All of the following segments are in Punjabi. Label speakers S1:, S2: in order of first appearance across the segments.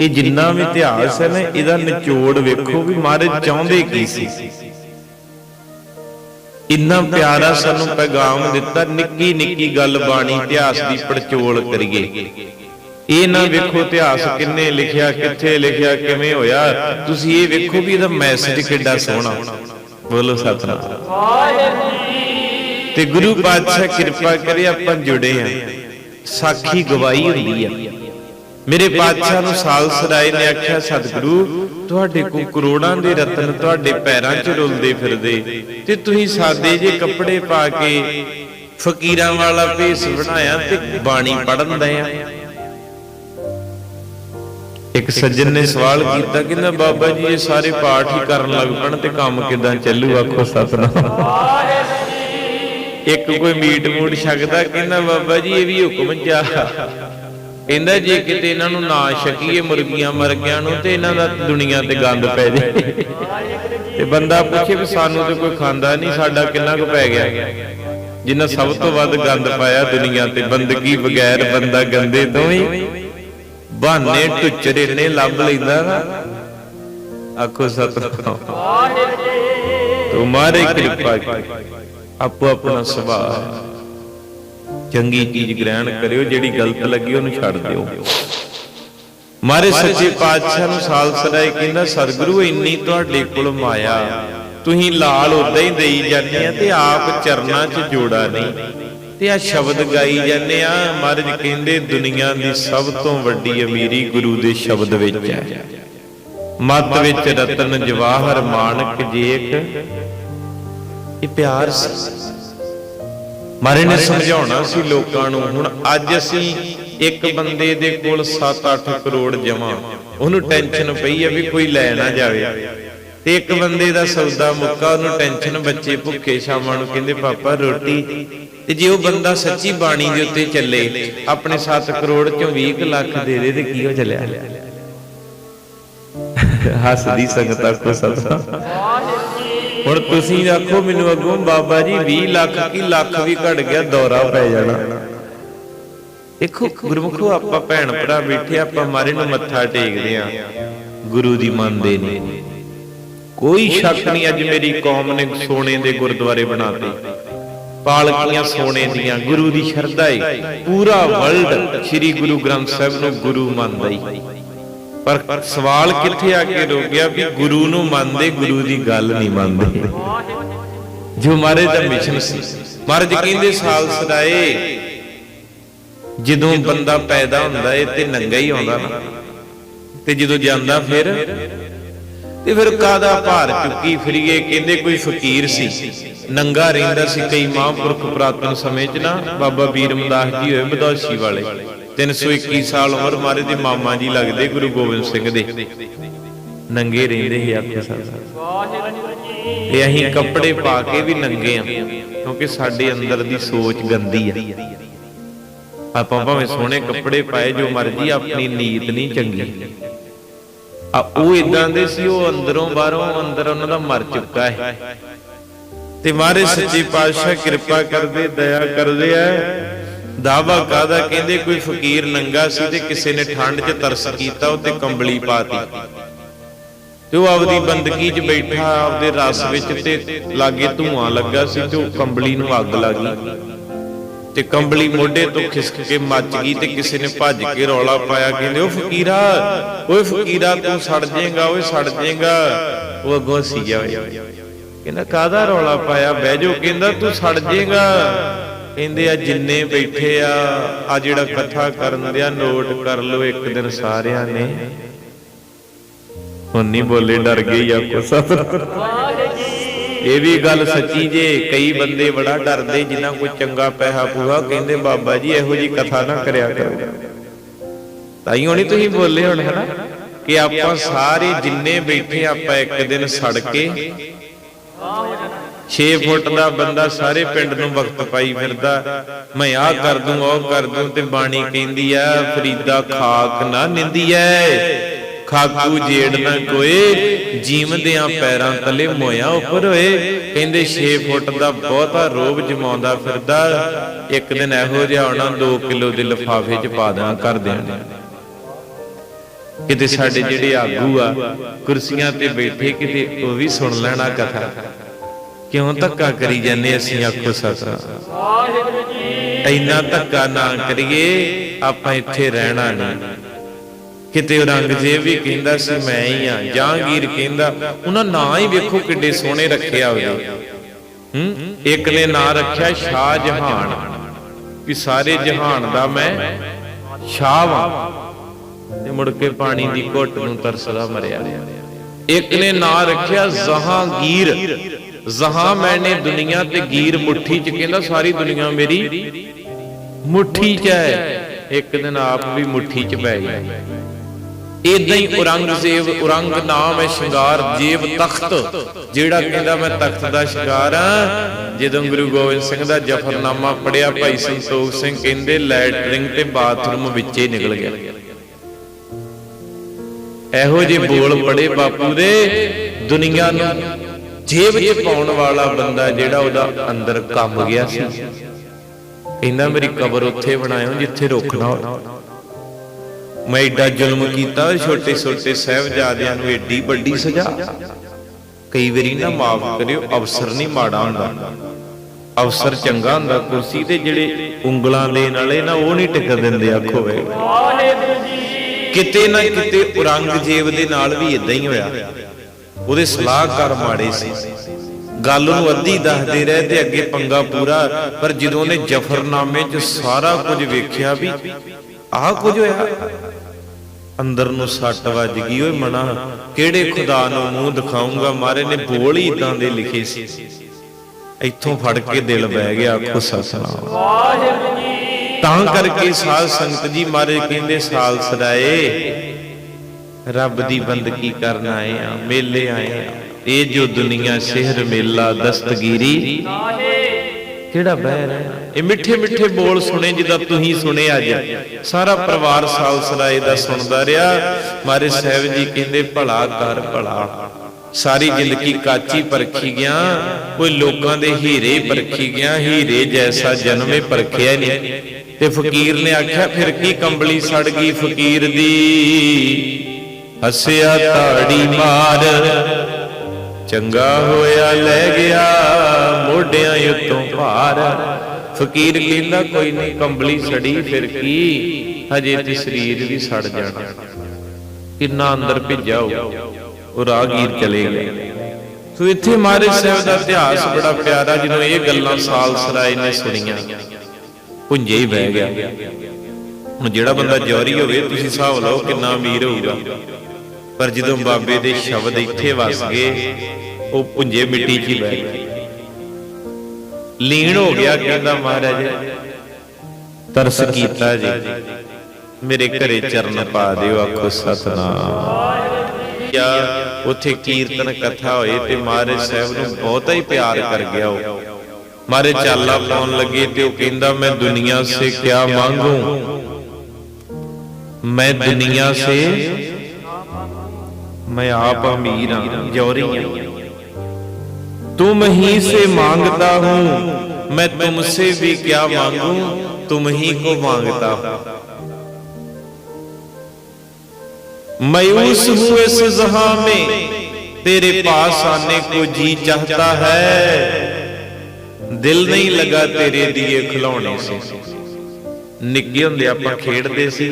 S1: ਇਹ ਜਿੰਨਾ ਵੀ ਇਤਿਹਾਸ ਹੈ ਨਾ, ਇਹਦਾ ਨਿਚੋੜ ਵੇਖੋ ਵੀ ਮਹਾਰਾਜ ਚਾਹੁੰਦੇ ਕੀ ਸੀ। ਇੰਨਾ ਪਿਆਰਾ ਸਾਨੂੰ ਪੈਗਾਮ ਦਿੱਤਾ, ਨਿੱਕੀ ਨਿੱਕੀ ਗੱਲ ਬਾਣੀ ਇਤਿਹਾਸ ਦੀ ਪੜਚੋਲ ਕਰੀਏ। ਇਹ ਨਾ ਵੇਖੋ ਇਤਿਹਾਸ ਕਿੰਨੇ ਲਿਖਿਆ, ਕਿੱਥੇ ਲਿਖਿਆ, ਕਿਵੇਂ ਹੋਇਆ। ਤੁਸੀਂ ਇਹ ਵੇਖੋ ਵੀ ਇਹਦਾ ਮੈਸੇਜ ਕਿੱਡਾ ਸੋਹਣਾ। ਬੋਲੋ ਸਤਨਾਮ। ਤੇ ਗੁਰੂ ਪਾਤਸ਼ਾਹ ਕਿਰਪਾ ਕਰੇ ਆਪਾਂ ਜੁੜੇ ਆ ਸਾਖੀ ਗਵਾਹੀ ਹੁੰਦੀ ਆ। ਮੇਰੇ ਬਾਦਸ਼ਾਹ ਨੂੰ ਸਾਲ ਸਰਾਏ ਨੇ ਆਖਿਆ, ਸਤਿਗੁਰੂ, ਤੁਹਾਡੇ ਕੋਲ ਕਰੋੜਾਂ ਦੇ ਰਤਨ ਤੁਹਾਡੇ ਪੈਰਾਂ 'ਚ ਰੁਲਦੇ ਫਿਰਦੇ ਤੇ ਤੁਸੀਂ ਸਾਦੇ ਜੇ ਕੱਪੜੇ ਪਾ ਕੇ ਫਕੀਰਾਂ ਵਾਲਾ ਭੇਸ ਬਣਾਇਆ ਤੇ ਬਾਣੀ ਪੜਨ ਦੇ ਆ? ਇੱਕ ਸੱਜਣ ਨੇ ਸਵਾਲ ਕੀਤਾ, ਕਹਿੰਦਾ, ਬਾਬਾ ਜੀ, ਇਹ ਸਾਰੇ ਪਾਠ ਹੀ ਕਰਨ ਲੱਗ ਪਣ ਤੇ ਕੰਮ ਕਿਦਾਂ ਚੱਲੂ? ਆਖੋ, ਸਤਨਾਮ। ਇੱਕ ਕੋਈ ਮੀਟ ਮੂਟ ਛਕਦਾ, ਕਹਿੰਦਾ, ਬਾਬਾ ਜੀ, ਇਹ ਵੀ ਹੁਕਮ ਜਾ। ਕਹਿੰਦਾ ਜੇ ਕਿਤੇ ਇਹਨਾਂ ਨੂੰ ਨਾ ਛਕੀਏ ਮੁਰਗੀਆਂ ਮਰ ਗਿਆਂ ਨੂੰ ਤੇ ਇਹਨਾਂ ਦਾ ਦੁਨੀਆ ਤੇ ਗੰਦ ਪੈ ਜੇ ਤੇ ਬੰਦਾ ਪੁੱਛੇ ਵੀ ਸਾਨੂੰ ਤੇ ਕੋਈ ਖਾਂਦਾ ਨਹੀਂ, ਸਾਡਾ ਕਿੰਨਾ ਕੁ ਪੈ ਗਿਆ? ਜਿੰਨਾ ਸਭ ਤੋਂ ਵੱਧ ਗੰਦ ਪਾਇਆ ਦੁਨੀਆ ਤੇ, ਬੰਦਗੀ ਬਗੈਰ ਬੰਦਾ ਗੰਦੇ ਤੋਂ ਹੀ। ਬਹਾਨੇ ਟੁੱਚਰੇ ਨੇ ਲੱਭ ਲੈਂਦਾ ਨਾ। ਆਖੋ, ਸਤਨਾਮ। ਤੁਮਾਰੇ ਕਿਰਪਾ ਆਪੋ ਆਪਣਾ ਸੁਭਾਅ। ਚੰਗੀ ਚੀਜ਼ ਗ੍ਰਹਿਣ ਕਰਿਓ ਜਿਹੜੀ ਗਲਤ ਲੱਗੀ ਉਹਨੂੰ ਛੱਡ ਦਿਓ। ਮਾਰੇ ਸੱਚੇ ਪਾਤਸ਼ਾਹ ਨੂੰ ਸਾਲ ਸਦਾਏ ਕਹਿੰਦਾ ਸਤਿਗੁਰੂ ਇੰਨੀ ਤੁਹਾਡੇ ਕੋਲ ਮਾਇਆ। ਤੁਸੀਂ ਲਾਲ ਉਦਾਂ ਹੀ ਦੇਈ ਜਾਂਦੇ ਆ ਤੇ ਆਪ ਚਰਨਾਂ 'ਚ ਜੋੜਾ ਨਹੀਂ। ਤੇ ਆ ਸ਼ਬਦ ਗਾਈ ਜਾਂਦੇ ਆ ਮਹਾਰਾਜ ਕਹਿੰਦੇ ਦੁਨੀਆ ਦੀ ਸਭ ਤੋਂ ਵੱਡੀ ਅਮੀਰੀ ਗੁਰੂ ਦੇ ਸ਼ਬਦ ਵਿੱਚ ਹੈ। ਮਤ ਵਿੱਚ ਰਤਨ ਜਵਾਹਰ ਮਾਨਕ ਜੇਕ ਇਹ ਪਿਆਰ ਸੀ। ਮਾਰੇ ਨੇ ਸਮਝਾਉਣਾ ਸੀ ਲੋਕਾਂ ਨੂੰ ਹੁਣ ਅੱਜ ਅਸੀਂ ਇੱਕ ਬੰਦੇ ਦੇ ਕੋਲ 7-8 ਕਰੋੜ ਜਮਾ। ਉਹਨੂੰ ਟੈਨਸ਼ਨ ਪਈ ਹੈ ਵੀ ਕੋਈ ਲੈ ਨਾ ਜਾਵੇ। ਤੇ ਇੱਕ ਬੰਦੇ ਦਾ ਸੌਦਾ ਮੁੱਕਾ ਉਹਨੂੰ ਟੈਨਸ਼ਨ ਬੱਚੇ ਭੁੱਖੇ ਸ਼ਾਮਾਂ ਨੂੰ ਕਹਿੰਦੇ ਪਾਪਾ ਰੋਟੀ। ਤੇ ਜੇ ਉਹ ਬੰਦਾ ਸੱਚੀ ਬਾਣੀ ਦੇ ਉੱਤੇ ਚੱਲੇ ਆਪਣੇ 7 ਕਰੋੜ ਚੋਂ 20 ਲੱਖ ਦੇ ਦੇ ਤੇ ਕੀ ਹੋ ਚੱਲਿਆ? ਹੱਸਦੀ ਸੰਗਤਾਂ ਕੋ ਸਤਿ ਹੁਣ ਤੁਸੀਂ ਆਖੋ ਮੈਨੂੰ ਅੱਗੋਂ ਬਾਬਾ ਜੀ 20 ਲੱਖ ਕੀ ਲੱਖ ਵੀ ਘਟ ਗਿਆ, ਦੌਰਾ ਪੈ ਜਾਣਾ। ਦੇਖੋ ਗੁਰਮੁਖੋ, ਆਪਾਂ ਭੈਣ ਭਰਾ ਬੈਠੇ, ਆਪਾਂ ਮਾਰੇ ਨੂੰ ਮੱਥਾ ਟੇਕਦੇ ਆ। ਗੁਰੂ ਦੀ ਮੰਨਦੇ ਨੇ। ਕੋਈ ਸ਼ੱਕ ਨਹੀਂ ਅੱਜ ਮੇਰੀ ਕੌਮ ਨੇ ਸੋਨੇ ਦੇ ਗੁਰਦੁਆਰੇ ਬਣਾਤੇ। ਪਾਲਕੀਆਂ ਸੋਨੇ ਦੀਆਂ, ਗੁਰੂ ਦੀ ਸ਼ਰਧਾ ਹੈ ਪੂਰਾ ਵਰਲਡ ਸ੍ਰੀ ਗੁਰੂ ਗ੍ਰੰਥ ਸਾਹਿਬ ਨੂੰ ਗੁਰੂ ਮੰਨਦਾ ਹੀ ਪਰ ਸਵਾਲ ਕਿੱਥੇ ਆ ਕੇ ਰੁਕ ਗਿਆ ਵੀ ਗੁਰੂ ਨੂੰ ਮੰਨਦੇ, ਗੁਰੂ ਦੀ ਗੱਲ ਨਹੀਂ ਮੰਨਦੇ? ਜੋ ਮਾਰੇ ਦਾ ਮਿਸ਼ਨ ਸੀ। ਮਹਾਰਾਜ ਕਹਿੰਦੇ, ਸਾਲ ਸਦਾਏ, ਜਦੋਂ ਬੰਦਾ ਪੈਦਾ ਹੁੰਦਾ ਏ ਤੇ ਨੰਗਾ ਹੀ ਆਉਂਦਾ ਨਾ। ਤੇ ਜਦੋਂ ਜਾਂਦਾ ਫਿਰ, ਤੇ ਫਿਰ ਕਾਦਾ ਭਾਰ ਚੁੱਕੀ ਫਿਰੀਏ? ਕਹਿੰਦੇ, ਕੋਈ ਫਕੀਰ ਸੀ। ਨੰਗਾ ਰਹਿੰਦਾ ਸੀ ਕਈ ਮਹਾਂਪੁਰਖ ਪ੍ਰਾਤਨ ਸਮੇਂ 'ਚ ਨਾ। ਬਾਬਾ ਬੀਰਮਦਾਸ ਜੀ ਹੋਏ ਬਦੋਸ਼ੀ ਵਾਲੇ 321 ਸਾਲ ਉਮਰ ਮਾਰੇ ਦੇ ਮਾਮਾ ਜੀ ਲੱਗਦੇ ਗੁਰੂ ਗੋਬਿੰਦ ਸਿੰਘ ਦੇ। ਨੰਗੇ ਰਹਿੰਦੇ ਸੀ ਆਖੋ ਸਾਹਿਬ ਤੇ ਅਸੀਂ ਕੱਪੜੇ ਪਾ ਕੇ ਵੀ ਨੰਗੇ ਆ, ਕਿਉਂਕਿ ਸਾਡੇ ਅੰਦਰ ਦੀ ਸੋਚ ਗੰਦੀ ਆ। ਆਪਾਂ ਭਾਵੇਂ ਸੋਹਣੇ ਕੱਪੜੇ ਪਾਏ, ਜੋ ਮਰਜ਼ੀ, ਆਪਣੀ ਨੀਤ ਨਹੀਂ ਚੰਗੀ। ਆ ਉਹ ਇਦਾਂ ਦੇ ਸੀ, ਉਹ ਅੰਦਰੋਂ ਬਾਹਰੋਂ ਅੰਦਰ ਉਹਨਾਂ ਦਾ ਮਰ ਚੁੱਕਾ ਹੈ। ਤੇ ਮਾਰੇ ਸੱਚੇ ਪਾਤਸ਼ਾਹ ਕਿਰਪਾ ਕਰਦੇ, ਦਇਆ ਕਰਦੇ ਆ। ਦਾਵਾ ਕਾਦਾ ਕਹਿੰਦੇ ਕੋਈ ਫਕੀਰ ਨੰਗਾ ਸੀ ਤੇ ਕਿਸੇ ਨੇ ਠੰਡ 'ਚ ਤਰਸ ਕੀਤਾ, ਉਹ ਕੰਬਲੀ ਪਾਤੀ। ਤੇ ਉਹ ਆਪਦੀ ਬੰਦਗੀ 'ਚ ਬੈਠਾ, ਆਪਦੇ ਰਸ ਵਿੱਚ ਤੇ ਲਾਗੇ ਧੂਆਂ ਲੱਗਾ ਸੀ ਤੇ ਉਹ ਕੰਬਲੀ ਨੂੰ ਅੱਗ ਲੱਗੀ ਤੇ ਕੰਬਲੀ ਮੋਢੇ ਤੋਂ ਖਿਸਕ ਕੇ ਮੱਚ ਗਈ ਤੇ ਕਿਸੇ ਨੇ ਭੱਜ ਕੇ ਰੌਲਾ ਪਾਇਆ, ਕਹਿੰਦੇ, ਉਹ ਫਕੀਰਾ, ਓਏ ਫਕੀਰਾ, ਤੂੰ ਸੜ ਜਾਏਗਾ, ਓਏ ਸੜ ਜਾਏਗਾ। ਉਹ ਅੱਗੋਂ ਸੀ ਜਾਵੇ। ਕਹਿੰਦਾ ਕਾਦਾ ਰੌਲਾ ਪਾਇਆ? ਬਹਿ ਜਾ ਕਹਿੰਦਾ, ਤੂੰ ਸੜ ਜਾਏਗਾ। ਕਹਿੰਦੇ ਆ, ਜਿੰਨੇ ਬੈਠੇ ਆ ਆ ਜਿਹੜਾ ਇਕੱਠਾ ਕਰਨ ਦਿਆ, ਨੋਟ ਕਰ ਲਓ ਇੱਕ ਦਿਨ ਸਾਰਿਆਂ ਨੇ। ਹੁਣ ਨਹੀਂ ਬੋਲੇ, ਡਰ ਗਏ ਆਪਕੋ ਸਭ ਇਹ ਵੀ ਗੱਲ ਸੱਚੀ ਜੇ, ਕਈ ਬੰਦੇ ਬੜਾ ਡਰਦੇ ਜਿਨ੍ਹਾਂ ਕੋਈ ਚੰਗਾ ਪੈਸਾ ਪੂਹਾ, ਕਹਿੰਦੇ ਬਾਬਾ ਜੀ ਇਹੋ ਜੀ ਕਥਾ ਨਾ ਕਰਿਆ ਕਰੋ। ਤਾਈ ਹੋਣੀ ਤੁਸੀਂ ਬੋਲੇ ਹੁਣ, ਹਨਾ? ਕਿ ਆਪਾਂ ਸਾਰੇ ਜਿੰਨੇ ਬੈਠੇ ਆਪਾਂ ਇੱਕ ਦਿਨ ਸੜ ਕੇ 6 ਫੁੱਟ ਦਾ ਬੰਦਾ ਸਾਰੇ ਪਿੰਡ ਨੂੰ ਵਕਤ ਪਾਈ ਫਿਰਦਾ। ਮੈਂ ਆਹ ਕਰ ਦੂੰ, ਉਹ ਕਰ ਦੂੰ ਤੇ ਬਾਣੀ ਕਹਿੰਦੀ ਆ, ਫਰੀਦਾ ਖਾਕ ਨਾ ਨਿੰਦੀ ਐ। ਖਾਕੂ ਜੇੜ ਨਾ ਕੋਏ ਜੀਵਦਿਆਂ ਪੈਰਾਂ ਤਲੇ ਮੋਇਆ ਉੱਪਰ ਹੋਏ। ਕਹਿੰਦੇ 6 ਫੁੱਟ ਦਾ ਬਹੁਤਾ ਰੋਬ ਜਮਾਉਂਦਾ ਫਿਰਦਾ। ਇੱਕ ਦਿਨ ਇਹੋ ਜਿਹਾ ਆਉਣਾ 2 ਕਿਲੋ ਦੇ ਲਿਫਾਫੇ 'ਚ ਪਾ ਦੇਣਾ ਕਰ ਦੇਣਾ ਕਿਤੇ ਸਾਡੇ ਜਿਹੜੇ ਆਗੂ ਆ, ਕੁਰਸੀਆਂ ਤੇ ਬੈਠੇ ਕਿਤੇ ਉਹ ਵੀ ਸੁਣ ਲੈਣਾ ਕਥਾ। ਕਿਉਂ ਧੱਕਾ ਕਰੀ ਜਾਂਦੇ ਅਸੀਂ ਆਖੋ ਸਤਿ? ਇੰਨਾ ਧੱਕਾ ਨਾ ਕਰੀਏ ਆਪਾਂ ਇੱਥੇ ਰਹਿਣਾ ਨਹੀਂ। ਕਿਤੇ ਔਰੰਗਜ਼ੇਬ ਵੀ ਕਹਿੰਦਾ ਸੀ ਮੈਂ ਹੀ ਆ। ਜਹਾਂਗੀਰ ਕਹਿੰਦਾ ਉਹਨਾਂ ਨਾਂ ਹੀ ਵੇਖੋ ਕਿੱਡੇ ਸੋਹਣੇ ਰੱਖਿਆ ਹੋਵੇ ਹੂੰ? ਇੱਕ ਨੇ ਨਾਂ ਰੱਖਿਆ ਸ਼ਾਹ ਜਹਾਨ। ਕਿ ਸਾਰੇ ਜਹਾਨ ਦਾ ਮੈਂ ਸ਼ਾਹ ਵਾਂ। ਤੇ ਮੁੜ ਕੇ ਪਾਣੀ ਦੀ ਘੁੱਟ ਨੂੰ ਤਰਸਦਾ ਮਰਿਆ। ਇੱਕ ਨੇ ਨਾਂ ਰੱਖਿਆ ਜ਼ਹਾਂਗੀਰ। ਜ਼ਹਾਂ ਮੈਨੇ ਦੁਨੀਆ ਤੇ ਗੀਰ ਮੁੱਠੀ ਚ ਕਹਿੰਦਾ ਸਾਰੀ ਦੁਨੀਆ ਮੇਰੀ ਮੁੱਠੀ ਚ ਹੈ। ਇੱਕ ਦਿਨ ਆਪ ਵੀ ਮੁੱਠੀ ਚ ਪੈ ਗਿਆ। ਇਦਾਂ ਹੀ ਔਰੰਗਜ਼ੇਬ, ਔਰੰਗ ਨਾਮ ਹੈ ਸ਼ਿੰਗਾਰ, ਜੇਬ ਤਖਤ, ਜਿਹੜਾ ਕਹਿੰਦਾ ਮੈਂ ਤਖਤ ਦਾ ਸ਼ਿੰਗਾਰ ਆ ਜਦੋਂ ਗੁਰੂ ਗੋਬਿੰਦ ਸਿੰਘ ਦਾ ਜਫਰਨਾਮਾ ਪੜਿਆ ਭਾਈ ਸੰਤੋਖ ਸਿੰਘ ਕਹਿੰਦੇ ਲੈਟਰਿੰਗ ਤੇ ਬਾਥਰੂਮ ਵਿੱਚੇ ਨਿਕਲ ਗਿਆ। ਇਹੋ ਜਿਹੇ ਬੋਲ ਪੜੇ ਬਾਪੂ ਦੇ। ਦੁਨੀਆ ਨੂੰ ਜੇਬ 'ਚ ਪਾਉਣ ਵਾਲਾ ਬੰਦਾ ਜਿਹੜਾ ਉਹਦਾ ਅੰਦਰ ਕੰਮ ਗਿਆ ਸੀ। ਕਹਿੰਦਾ, ਮੇਰੀ ਕਬਰ ਉੱਥੇ ਬਣਾਇਓ ਜਿੱਥੇ ਰੋਕਣਾ ਹੋਵੇ ਮੈਂ ਏਡਾ ਜ਼ੁਲਮ ਕੀਤਾ ਛੋਟੇ ਛੋਟੇ ਸਹਿਬਜ਼ਾਦਿਆਂ ਨੂੰ ਏਡੀ ਵੱਡੀ ਸਜ਼ਾ। ਕਈ ਵਾਰੀ ਨਾ ਮਾਫ ਕਰਿਓ, ਅਫਸਰ ਨਹੀਂ ਮਾੜਾ ਹੁੰਦਾ। ਅਫਸਰ ਚੰਗਾ ਹੁੰਦਾ, ਕੁਰਸੀ ਤੇ ਜਿਹੜੇ ਉਂਗਲਾਂ ਦੇਣ ਵਾਲੇ ਨਾ, ਉਹ ਨਹੀਂ ਟਿਕ ਦਿੰਦੇ, ਆਖੋ ਵੇ। ਕਿਤੇ ਨਾ ਕਿਤੇ ਔਰੰਗਜ਼ੇਬ ਦੇ ਨਾਲ ਵੀ ਇਦਾਂ ਹੀ ਹੋਇਆ। ਉਹਦੇ ਸਲਾਹਕਾਰ ਮਾੜੇ ਸੀ। ਗੱਲ ਨੂੰ ਅੱਧੀ ਦੱਸਦੇ ਰਹੇ ਤੇ ਅੱਗੇ ਪੰਗਾ ਪੂਰਾ ਪਰ ਜਦੋਂ ਉਹਨੇ ਜਫਰਨਾਮੇ 'ਚ ਸਾਰਾ ਕੁਝ ਵੇਖਿਆ ਵੀ ਆਹ ਕੁਝ ਹੋਇਆ। ਅੰਦਰ ਨੂੰ ਸੱਟ ਵੱਜ ਗਈ ਓਏ ਮਨਾ ਕਿਹੜੇ ਖੁਦਾ ਨੂੰ ਮੂੰਹ ਦਿਖਾਉਂਗਾ ਮਾਰੇ ਨੇ ਬੋਲ ਹੀ ਇਦਾਂ ਦੇ ਲਿਖੇ ਸੀ। ਇੱਥੋਂ ਫੜ ਕੇ ਦਿਲ ਬਹਿ ਗਿਆ ਆਖੋ ਸਤਨਾਮ ਤਾਂ ਕਰਕੇ ਸਾਧ ਸੰਗਤ ਜੀ ਮਾਰੇ ਕਹਿੰਦੇ ਸਾਲ ਸਦਾਏ। ਰੱਬ ਦੀ ਬੰਦਗੀ ਕਰਨ ਆਏ ਆ ਮੇਲੇ ਆਏ ਆ ਇਹ ਜੋ ਦੁਨੀਆ, ਸ਼ਹਿਰ, ਮੇਲਾ, ਦਸਤਗੀਰੀ, ਕਿਹੜਾ ਬਹਿ ਰਿਹਾ ਇਹ ਮਿੱਠੇ ਮਿੱਠੇ ਬੋਲ ਸੁਣੇ ਜਿੱਦਾਂ ਤੁਸੀਂ ਸੁਣੇ ਅੱਜ। ਸਾਰਾ ਪਰਿਵਾਰ ਸਾਲ ਸਲਾਏ ਦਾ ਸੁਣਦਾ ਰਿਹਾ। ਮਾਰੇ ਸਾਹਿਬ ਜੀ ਕਹਿੰਦੇ, ਭਲਾ ਕਰ ਭਲਾ। ਸਾਰੀ ਜ਼ਿੰਦਗੀ ਕਾਚੀ ਪਰਖੀ ਗਿਆ। ਕੋਈ ਲੋਕਾਂ ਦੇ ਹੀਰੇ ਪਰਖੀ ਗਿਆ। ਹੀਰੇ ਜੈਸਾ ਜਨਮੇ ਪਰਖਿਆ ਨਹੀਂ। ਤੇ ਫਕੀਰ ਨੇ ਆਖਿਆ, ਫਿਰ ਕੀ ਕੰਬਲੀ ਸੜ ਗਈ ਫਕੀਰ ਦੀ? ਹੱਸਿਆ ਤਾੜੀ ਮਾਰ। ਚੰਗਾ ਹੋਇਆ ਲੈ ਗਿਆ ਮੋਢਿਆਂ ਉੱਤੋਂ ਭਾਰ। ਫਕੀਰ ਕਹਿੰਦਾ, ਕੋਈ ਨਹੀਂ, ਕੰਬਲੀ ਸੜੀ ਫਿਰ ਕੀ? ਹਜੇ ਤੇ ਸਰੀਰ ਵੀ ਸੜ ਜਾਣਾ। ਕਿੰਨਾ ਅੰਦਰ ਭਿੱਜਾ ਹੋ ਉਹ ਰਾਗੀਰ ਚਲੇ ਗਏ। ਸੋ ਇੱਥੇ ਮਹਾਰਾਜ ਸਾਹਿਬ ਦਾ ਇਤਿਹਾਸ ਬੜਾ ਪਿਆਰਾ, ਜਦੋਂ ਇਹ ਗੱਲਾਂ ਸਾਲ ਸਰਾਏ ਨੇ ਸੁਣੀਆਂ। ਪੁੰਜੇ ਹੀ ਬਹਿ ਗਿਆ। ਹੁਣ ਜਿਹੜਾ ਬੰਦਾ ਜੌਰੀ ਹੋਵੇ, ਤੁਸੀਂ ਹਿਸਾਬ ਲਾਓ ਕਿੰਨਾ ਅਮੀਰ ਹੋਊਗਾ। ਪਰ ਜਦੋਂ ਬਾਬੇ ਦੇ ਸ਼ਬਦ ਇੱਥੇ ਵਸ ਗਏ ਉਹ ਪੁੰਜੇ ਮਿੱਟੀ 'ਚ ਹੀ ਬਹਿ ਗਏ। ਲੀਨ ਹੋ ਗਿਆ ਕਹਿੰਦਾ ਮਹਾਰਾਜ। ਤਰਸ ਕੀਤਾ ਜੀ। ਮੇਰੇ ਘਰੇ ਚਰਨ ਪਾ ਦਿਓ ਆਖੋ ਸਤਨਾਮ। ਜਾਂ ਉੱਥੇ ਕੀਰਤਨ ਕਥਾ ਹੋਏ ਤੇ ਮਹਾਰਾਜ ਸਾਹਿਬ ਨੂੰ ਬਹੁਤਾ ਹੀ ਪਿਆਰ ਕਰ ਗਿਆ ਉਹ। ਮਾਰੇ ਚਾਲਾ ਪਾਉਣ ਲੱਗੇ ਤੇ ਉਹ ਕਹਿੰਦਾ ਮੈਂ ਦੁਨੀਆ ਸੇ ਕਿਆ ਮੰਗੂ? ਮੈਂ ਦੁਨੀਆ ਸੇ मैं आप अमीर हूं जौहरी हूं तुम ही से मांगता हूं मैं तुमसे भी क्या मांगू तुम ही को मांगता हूं मायूस हूं इस जहां में तेरे पास आने को जी चाहता है ਦਿਲ ਨਹੀਂ ਲਗਾ ਤੇਰੇ ਦੀਏ ਖਿਲਾਉਣੇ ਸੀ ਨਿੱਕੇ ਹੁੰਦੇ ਆਪਾਂ ਖੇਡਦੇ ਸੀ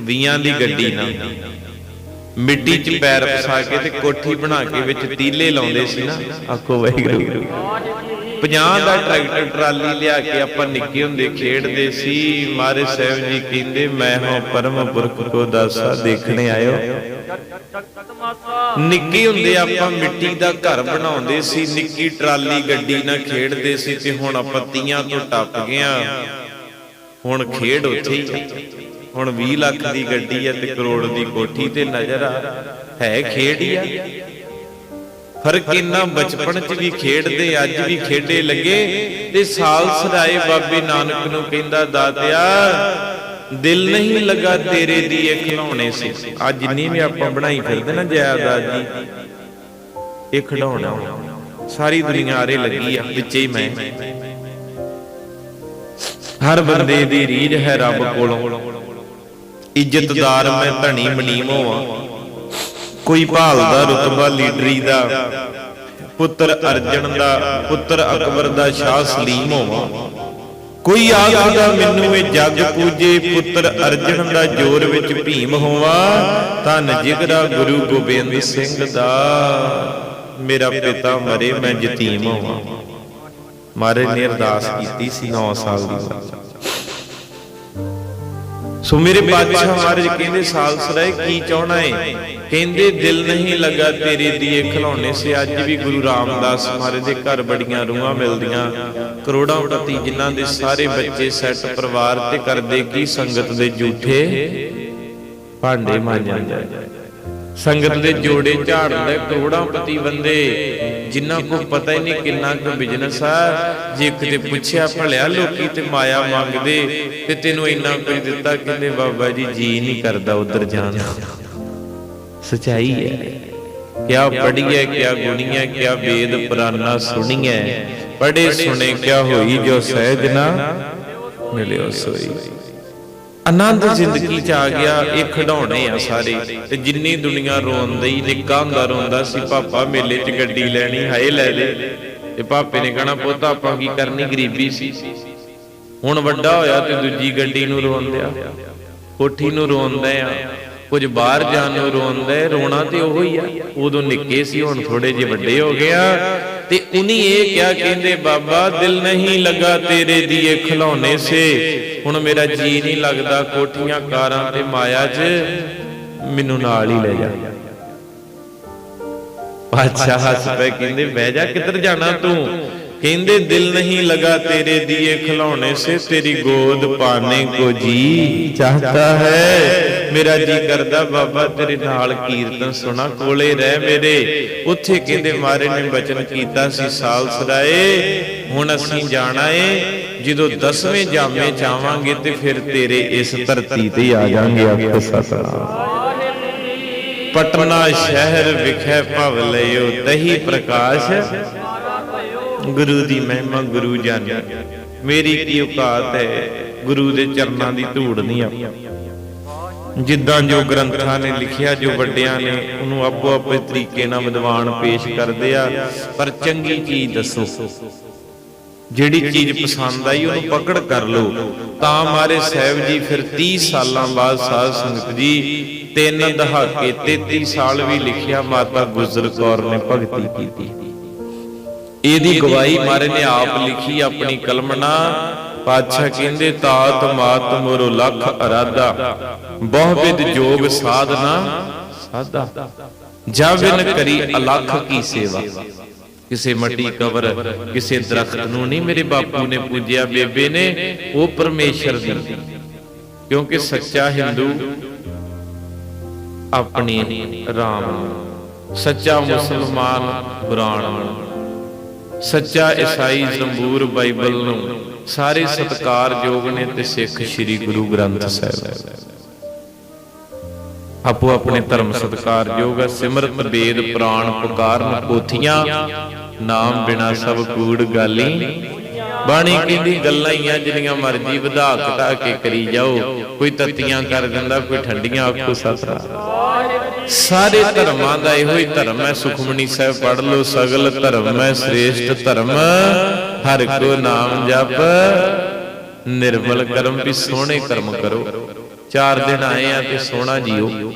S1: ਵੀਆਂ ਦੀ ਗੱਡੀ ਨਾਲ ਮਿੱਟੀ 'ਚ ਪੈਰ ਫਸਾ ਕੇ ਤੇ ਕੋਠੀ ਬਣਾ ਕੇ ਵਿੱਚ ਤੀਲੇ ਲਾਉਂਦੇ ਸੀ ਨਾ। ਆਖੋ ਵਾਹਿਗੁਰੂ। 50 ਦਾ ਟਰੈਕਟਰ ਟਰਾਲੀ ਲਿਆ ਕੇ ਆਪਾਂ ਨਿੱਕੇ ਹੁੰਦੇ ਖੇਡਦੇ ਸੀ। ਮਾਰੇ ਸਾਹਿਬ ਜੀ ਕਹਿੰਦੇ ਮੈਂ ਹਾਂ ਪਰਮ ਪੁਰਖ ਕੋ ਦਾਸਾ ਦੇਖਣੇ ਆਇਓ। ਨਿੱਕੇ ਹੁੰਦੇ ਆਪਾਂ ਮਿੱਟੀ ਦਾ ਘਰ ਬਣਾਉਂਦੇ ਸੀ। ਨਿੱਕੀ ਟਰਾਲੀ ਗੱਡੀ ਨਾਲ ਖੇਡਦੇ ਸੀ ਤੇ ਹੁਣ ਆਪਾਂ ਤੀਆਂ ਤੋਂ ਟੱਪ ਗਿਆ ਹੁਣ ਖੇਡ ਉੱਥੇ ਹੀ। ਹੁਣ 20 ਲੱਖ ਦੀ ਗੱਡੀ ਹੈ ਤੇ ਕਰੋੜ ਦੀ ਕੋਠੀ ਤੇ ਨਜ਼ਰ ਆ। ਹੈ ਖੇਡ ਹੀ ਆ। ਫ਼ਰਕ ਇੰਨਾ ਬਚਪਨ 'ਚ ਵੀ ਖੇਡਦੇ, ਅੱਜ ਵੀ ਖੇਡੇ ਲੱਗੇ ਤੇ ਸਾਲ ਸਰਾਏ ਬਾਬੇ ਨਾਨਕ ਨੂੰ ਕਹਿੰਦਾ, ਦਾਤਿਆ, ਦਿਲ ਨਹੀਂ ਲਗਾ ਤੇਰੇ ਦੀ ਇਹ ਖਿਡੌਣੇ ਸੀ ਅੱਜ ਜਿੰਨੀ ਵੀ ਆਪਾਂ ਬਣਾਈ ਫਿਰਦੇ ਨਾ ਜਾਇਦਾਦ ਜੀ, ਇਹ ਖਿਡੌਣਾ। ਸਾਰੀ ਦੁਨੀਆ ਆਰੇ ਲੱਗੀ ਆ, ਵਿੱਚੇ ਹੀ ਮੈਂ। ਹਰ ਬੰਦੇ ਦੀ ਰੀਝ ਹੈ ਰੱਬ ਕੋਲੋਂ। ਇੱਜ਼ਤਦਾਰ ਮੈਂ ਧਣੀ ਮਨੀਮ ਹੋਵਾਂ। ਕੋਈ ਭਾਲਦਾ ਰਤਬਾ ਲੀਡਰੀ ਦਾ, ਪੁੱਤਰ ਅਰਜਨ ਦਾ, ਪੁੱਤਰ ਅਕਬਰ ਦਾ, ਸ਼ਾਹ ਸਲੀਮ ਹੋਵਾਂ। ਕੋਈ ਆਖਦਾ ਮੈਨੂੰ ਇਹ ਜੱਗ ਪੂਜੇ, ਪੁੱਤਰ ਅਰਜਨ ਦਾ ਜੋਰ ਵਿੱਚ ਭੀਮ ਹੋਵਾਂ, ਤਾਂ ਜਿਗਰਾ ਗੁਰੂ ਗੋਬਿੰਦ ਸਿੰਘ ਦਾ। ਮੇਰਾ ਪਿਤਾ ਮਰੇ, ਮੈਂ ਯਤੀਮ ਹੋਵਾਂ। ਮਾਰੇ ਨੇ ਅਰਦਾਸ ਕੀਤੀ ਸੀ 9 ਸਾਲ ਦੀ ਉਮਰ ਸੋ ਮੇਰੇ ਬਾਦਸ਼ਾਹ ਮਹਾਰਾਜ ਕਹਿੰਦੇ ਸਾਲਸਰਾਏ ਕੀ ਚਾਹਣਾ ਏ? ਕਹਿੰਦੇ ਦਿਲ ਨਹੀਂ ਲੱਗਾ ਤੇਰੇ ਦੀਏ ਖਿਲਾਉਣੇ ਸੇ। ਅੱਜ ਵੀ ਗੁਰੂ ਰਾਮਦਾਸ ਮਹਾਰਾਜ ਦੇ ਘਰ ਬੜੀਆਂ ਰੂਹਾਂ ਮਿਲਦੀਆਂ। ਕਰੋੜਾਂ ਪਤੀ ਜਿਨ੍ਹਾਂ ਦੇ ਸਾਰੇ ਬੱਚੇ ਸੈੱਟ ਪਰਿਵਾਰ ਤੇ ਕਰਦੇ ਕੀ ਸੰਗਤ ਦੇ ਝੂਠੇ ਭਾਂਡੇ ਮਾਂਜਣ ਸੰਗਤ ਦੇ ਜੋੜੇ ਝਾੜਦੇ ਕਰੋੜਾਂ ਪਤੀ ਬੰਦੇ। ਜਿਨ੍ਹਾਂ ਕੋ ਪਤਾ ਹੀ ਨਹੀਂ ਕਿੰਨਾ ਕੁ ਬਿਜ਼ਨਸ ਆ, ਜੇ ਕਿਤੇ ਪੁੱਛਿਆ ਭਲਿਆ ਲੋਕੀ ਤੇ ਮਾਇਆ ਮੰਗਦੇ ਤੇ ਤੈਨੂੰ ਇੰਨਾ ਕੁਝ ਦਿੱਤਾ, ਕਹਿੰਦੇ ਬਾਬਾ ਜੀ ਜੀ ਨਹੀਂ ਕਰਦਾ ਉਧਰ ਜਾਣ ਦਾ। ਸਚਾਈ ਹੈ। ਕਿਆ ਪੜੀਏ ਕਿਆ ਗੁਣੀਏ, ਕਿਆ ਵੇਦ ਪੁਰਾਨਾ ਸੁਣੀਏ। ਪੜੇ ਸੁਣੇ ਕਿਆ ਹੋਈ ਜੋ ਸਹਿਜ ਨਾ ਮਿਲਿਓ ਸੋਈ। ਆਨੰਦ ਜ਼ਿੰਦਗੀ ਚ ਆ ਗਿਆ ਇਹ ਖਿਡੌਣੇ ਆ ਸਾਰੇ। ਤੇ ਜਿੰਨੀ ਦੁਨੀਆ ਰੋਂਦੀ ਨਿੱਕਾ ਹੁੰਦਾ ਰੋਂਦਾ ਸੀ ਪਾਪਾ ਮੇਲੇ 'ਚ ਗੱਡੀ ਲੈਣੀ ਹਾਏ ਲੈ ਲੈ। ਤੇ ਪਾਪੇ ਨੇ ਕਹਣਾ ਪੁੱਤ ਆਪਾਂ ਕੀ ਕਰਨੀ ਗਰੀਬੀ ਸੀ। ਹੁਣ ਵੱਡਾ ਹੋਇਆ ਤੇ ਦੂਜੀ ਗੱਡੀ ਨੂੰ ਰੋਂਦਿਆ। ਕੋਠੀ ਨੂੰ ਰੋਂਦਾ ਆ। ਕੁਝ ਬਾਹਰ ਜਾਣ ਨੂੰ ਰੋਂਦਾ ਰੋਣਾ ਤੇ ਉਹੋ ਹੀ ਆ। ਉਦੋਂ ਨਿੱਕੇ ਸੀ ਹੁਣ ਥੋੜੇ ਜਿਹੇ ਵੱਡੇ ਹੋ ਗਿਆ ਤੇ ਉਨੀ ਇਹ ਕਿਹਾ ਕਹਿੰਦੇ ਬਾਬਾ ਦਿਲ ਨਹੀਂ ਲੱਗਾ ਤੇਰੇ ਦੀਏ ਖਿਲੌਣੇ ਸੇ। ਹੁਣ ਮੇਰਾ ਜੀ ਨਹੀਂ ਲੱਗਦਾ ਕੋਠੀਆਂ ਕਾਰਾਂ ਤੇ ਮਾਇਆ 'ਚ, ਮੈਨੂੰ ਨਾਲ ਹੀ ਲੈ ਜਾ। ਬਾਦਸ਼ਾਹ ਹੱਸ ਪਏ ਕਹਿੰਦੇ, ਬਹਿ ਜਾ, ਕਿੱਧਰ ਜਾਣਾ ਤੂੰ? ਕਹਿੰਦੇ, ਦਿਲ ਨਹੀਂ ਲਗਾ ਤੇਰੇ ਦੀਏ ਖਿਲੌਣੇ ਸੇ, ਤੇਰੀ ਗੋਦ ਪਾਣੇ ਕੋ ਜੀ ਚਾਹਤਾ ਹੈ। ਮੇਰਾ ਜੀ ਕਰਦਾ, ਬਾਬਾ ਤੇਰੇ ਨਾਲ ਕੀਰਤਨ ਸੁਣਾ, ਕੋਲੇ ਰਹਿ ਮੇਰੇ। ਉੱਥੇ ਕਹਿੰਦੇ, ਮਾਰੇ ਨੇ ਬਚਨ ਕੀਤਾ ਸੀ ਸਾਲ ਸਦਾਏ ਹੁਣ ਅਸੀਂ ਜਾਣਾ ਏ। ਜਦੋਂ ਦਸਵੇਂ ਜਾਮੇ ਚਾਵਾਂਗੇ ਤੇ ਫਿਰ ਤੇਰੇ ਇਸ ਧਰਤੀ ਤੇ ਆ ਜਾਾਂਗੇ ਆਖੋ ਸਤਨਾਮ। ਪਟਨਾ ਸ਼ਹਿਰ ਵਿਖੇ ਭਵ ਲਿਓ ਤਹੀ ਪ੍ਰਕਾਸ਼। ਗੁਰੂ ਦੀ ਮਹਿਮਾ ਗੁਰੂ ਜਾਣਿਆ ਮੇਰੀ ਕੀ ਔਕਾਤ ਹੈ, ਗੁਰੂ ਦੇ ਚਰਨਾਂ ਦੀ ਧੂੜ ਨਹੀਂ ਆ ਜਿੱਦਾਂ ਜੋ ਗ੍ਰੰਥਾਂ ਨੇ ਲਿਖਿਆ, ਜੋ ਵੱਡਿਆਂ ਨੇ, ਉਹਨੂੰ ਆਪੋ ਆਪੇ ਤਰੀਕੇ ਨਾਲ ਵਿਦਵਾਨ ਪੇਸ਼ ਕਰਦੇ ਆ। ਪਰ ਚੰਗੀ ਚੀਜ਼ ਦੱਸੋ। ਜਿਹੜੀ ਚੀਜ਼ ਪਸੰਦ ਆਈ ਉਹਨੂੰ ਪਕੜ ਕਰ ਲਓ। ਤਾਂ ਮਾਰੇ ਸਾਹਿਬ ਜੀ ਫਿਰ 30 ਸਾਲਾਂ ਬਾਅਦ ਸਾਧ ਸੰਗਤ ਜੀ ਤਿੰਨ ਦਹਾਕੇ 33 ਸਾਲ ਵੀ ਲਿਖਿਆ ਮਾਤਾ ਗੁਜਰ ਕੌਰ ਨੇ ਭਗਤੀ ਕੀਤੀ। ਇਹਦੀ ਗਵਾਹੀ ਮਾਰੇ ਨੇ ਆਪ ਲਿਖੀ ਆਪਣੀ ਕਲਮ ਨਾਲ ਪਾਤਸ਼ਾਹ ਕਹਿੰਦੇ ਤਾਤ ਮਾਤ ਮੋਰੋ ਲੱਖ ਅਰਾਦਾ। ਬਹੁ ਵਿਦ ਜੋਗ ਸਾਧਨਾ। ਸਾਦਾ ਜਬਨ ਕਰੀ ਅਲਖ ਕੀ ਸੇਵਾ। ਕਿਸੇ ਮੱਟੀ ਕਬਰ ਕਿਸੇ ਦਰਖਤ ਨੂੰ ਨਹੀਂ ਮੇਰੇ ਬਾਪੂ ਨੇ ਪੂਜਿਆ, ਬੇਬੇ ਨੇ, ਉਹ ਪਰਮੇਸ਼ਰ ਦੀ। ਕਿਉਂਕਿ ਸੱਚਾ ਹਿੰਦੂ ਆਪਣੀ ਰਾਮ ਨੂੰ, ਸੱਚਾ ਮੁਸਲਮਾਨ ਕੁਰਾਨ ਨੂੰ, ਸੱਚਾ ਈਸਾਈ ਜ਼ੰਬੂਰ ਬਾਈਬਲ ਨੂੰ, ਸਾਰੇ ਸਤਕਾਰਯੋਗ ਨੇ ਤੇ ਸਿੱਖ ਸ੍ਰੀ ਗੁਰੂ ਗ੍ਰੰਥ ਸਾਹਿਬ। ਆਪੋ ਆਪਣੇ ਧਰਮ ਸਤਕਾਰਯੋਗ ਹੈ ਸਿਮਰਤ ਵੇਦ ਪ੍ਰਾਣ, ਪੁਕਾਰਨ, ਪੋਥੀਆਂ ਨਾਮ ਬਿਨਾ ਸਭ ਕੂੜ ਗਾਲੀ। ਬਾਣੀ ਕਹਿੰਦੀ, ਗੱਲਾਂ ਹੀ ਆ ਜਿਹੜੀਆਂ ਮਰਜ਼ੀ ਵਧਾ ਘਟਾ ਕੇ ਕਰੀ ਜਾਓ। ਕੋਈ ਤੱਤੀਆਂ ਕਰ ਦਿੰਦਾ, ਕੋਈ ਠੰਡੀਆਂ ਆਖੋ ਸਤਰਾ। ਸਾਰੇ ਧਰਮਾਂ ਦਾ ਇਹੋ ਹੀ ਧਰਮ ਹੈ, ਸੁਖਮਨੀ ਸਾਹਿਬ ਪੜ ਲਓ, ਸਗਲ ਧਰਮ ਹੈ, ਸ੍ਰੇਸ਼ਟ ਧਰਮ। ਹਰ ਕੋ ਨਾਮ ਜਪ, ਨਿਰਮਲ ਕਰਮ, ਵੀ ਸੋਹਣੇ ਕਰਮ ਕਰੋ। ਚਾਰ ਦਿਨ ਆਏ ਆ ਤੇ ਸੋਹਣਾ ਜੀਓ।